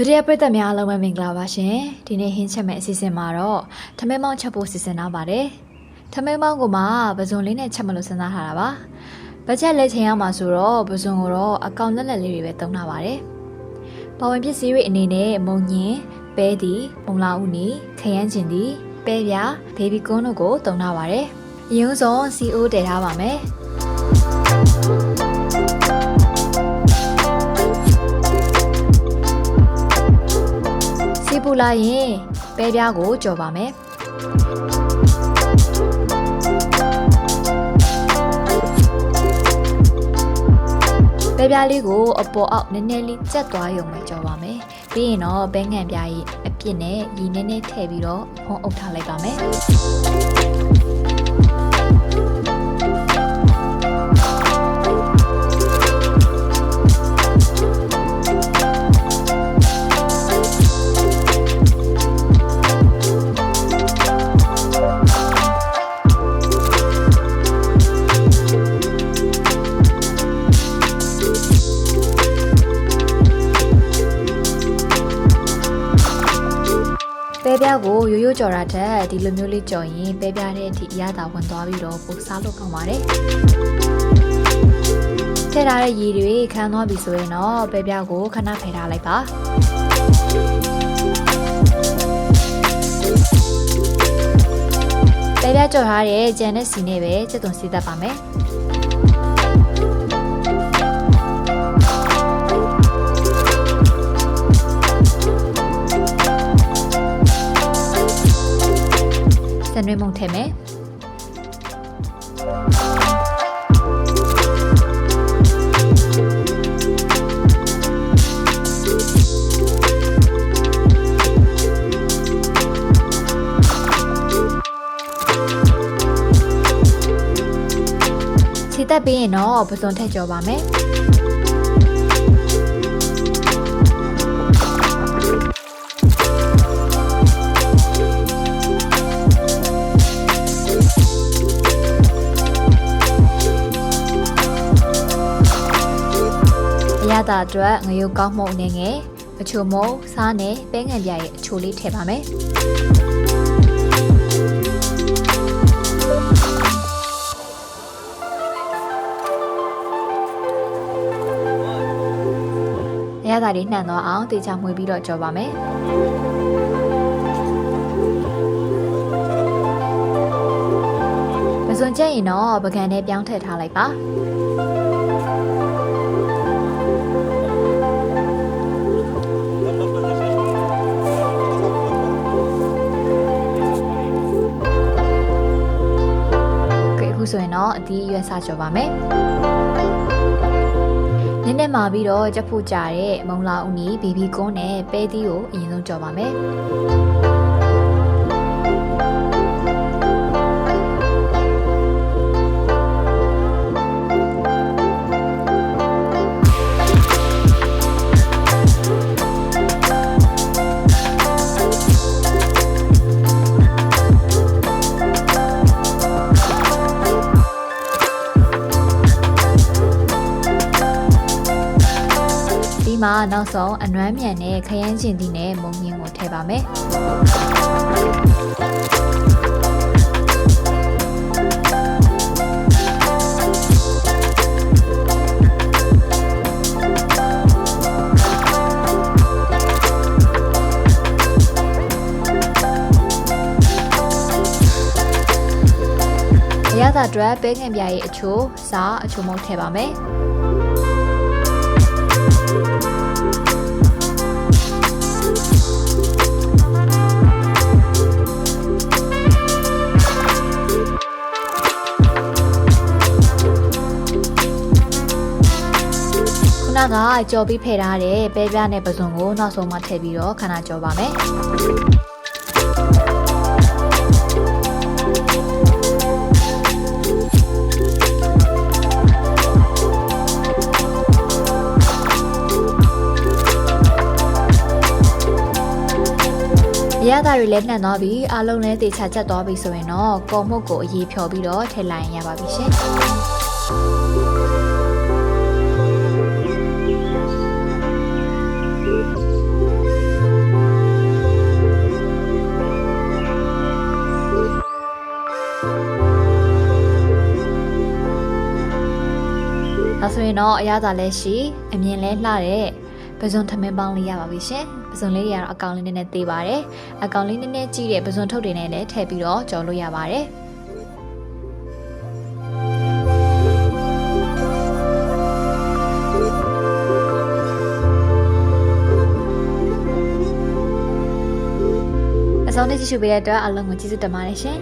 ဒုတိယပရိသတ်များအားလုံးပဲမင်္ဂလာပါရှင်ဒီနေ့ဟင်းချက်မဲ့အစီအစဉ်မှာတော့ထမင်းမောင်းချက်ဖို့စီစဉ်ထားပါတယ်ထမင်းမောင်းကမှပဇွန်လေးနဲ့ချက်မလို့စဉ်းစားထားတာပါဘတ်ဂျက်လဲချိန်ရမှာဆိုတော့ပဇွန်ကိုတော့အကောင်လက်လက်လေးတွေပဲသုံးထားပါတယ်ပဝင်ပစ္စည်းတွေအနေနဲ့မုံညင်ပဲတီမုံလာဦးနီခရမ်းကျင်တီပဲပြဘေဘီကွန်းတို့ကိုသုံးထားပါတယ်အရင်ဆုံး CO တည်ထားပါမယ် စီပူလာရင်ပဲပြားကိုကြော်ပါမယ်ပဲပြားလေးကိုအပေါ်အောက်နည်းနည်းလေးကျက်သွားရုံပဲကြော်ပါမယ်ပြီးရင်တော့ဘဲငံပြားကြီးအပြစ်နဲ့ရီနည်းနည်းထည့်ပြီးတော့ဖုံးအုပ်ထားလိုက်ပါမယ် ပဲပြားကိုရိုးရိုးကြော်တာထက်ဒီလိုမျိုးလေးကြော်ရင်ပဲပြားတဲ့အထိအရသာဝင်သွားပြီးတော့ပိုစားလို့ကောင်းပါတယ်ထည့်ထားတဲ့ရည်တွေခမ်းသွားပြီဆိုရင်တော့ပဲပြားကိုခဏဖယ်ထားလိုက်ပါပဲပြားကြော်ထားတဲ့ကြံတဲ့စီနဲ့ပဲစက်သွန်စီးတတ်ပါမယ် စံရွေးမုံထည့်မယ်စီတက်ပြီးရင်တော့ပစွန်ထည့်ကြော်ပါမယ် အရသာအတွက်ငရုတ်ကောင်းမှုန့်အနေငယ်အချိုမုံစားနဲ့ပဲငံပြရဲ့အချိုလေးထည့်ပါမယ်အရသာလေးနှံသွားအောင်တေချာမှွေးပြီးတော့ကြော်ပါမယ်မစွန်ကျက်ရင်တော့ပကံနဲ့ပြောင်းထည့်ထားလိုက်ပါ အသီးရွက်စကြော်ပါမယ်နည်းနည်းမာပြီးတော့ချက်ဖို့ကြတဲ့မုံလာဦးနီဘီဘီကွန်းနဲ့ပဲသီးကိုအရင်ဆုံးကြော်ပါမယ် နောက်ဆုံးအနွမ်းမြန်နဲ့ခရမ်းကျင်သီးနဲ့မုံညင်းကိုထည့်ပါမယ်အရသာအတွက်ပဲငံပြားရဲ့အချိုးစားအချိုးမုံထည့်ပါမယ် ခုနကကြော်ပြီးဖယ်ထားတဲ့ပဲပြားနဲ့ပစုံကိုနောက်ဆုံးမှထည့်ပြီးတော့ခဏကြော်ပါမယ်အရသာတွေလည်းနှံ့သွားပြီးအားလုံးလည်းတေချာချက်သွားပြီဆိုရင်တော့ကုံမှုတ်ကိုအရေးဖြော်ပြီးတော့ထည့်လိုက်ရင်ရပါပြီရှင်။ ဒါဆိုရင်တော့အရသာလဲရှိအမြင်လဲလှတဲ့ပဇွန်ထမင်းပေါင်းလေးရပါပြီရှင်ပဇွန်လေးတွေကတော့အကောင်လေးနည်းနည်းသေးပါတယ်အကောင်လေးနည်းနည်းကြီးတဲ့ပဇွန်ထုတ်တွေနဲ့လည်းထည့်ပြီးတော့ကြော်လို့ရပါတယ်အစောနဲ့ကြည့်ရှုပေးတဲ့အတွက်အားလုံးကိုကျေးဇူးတင်ပါတယ်ရှင်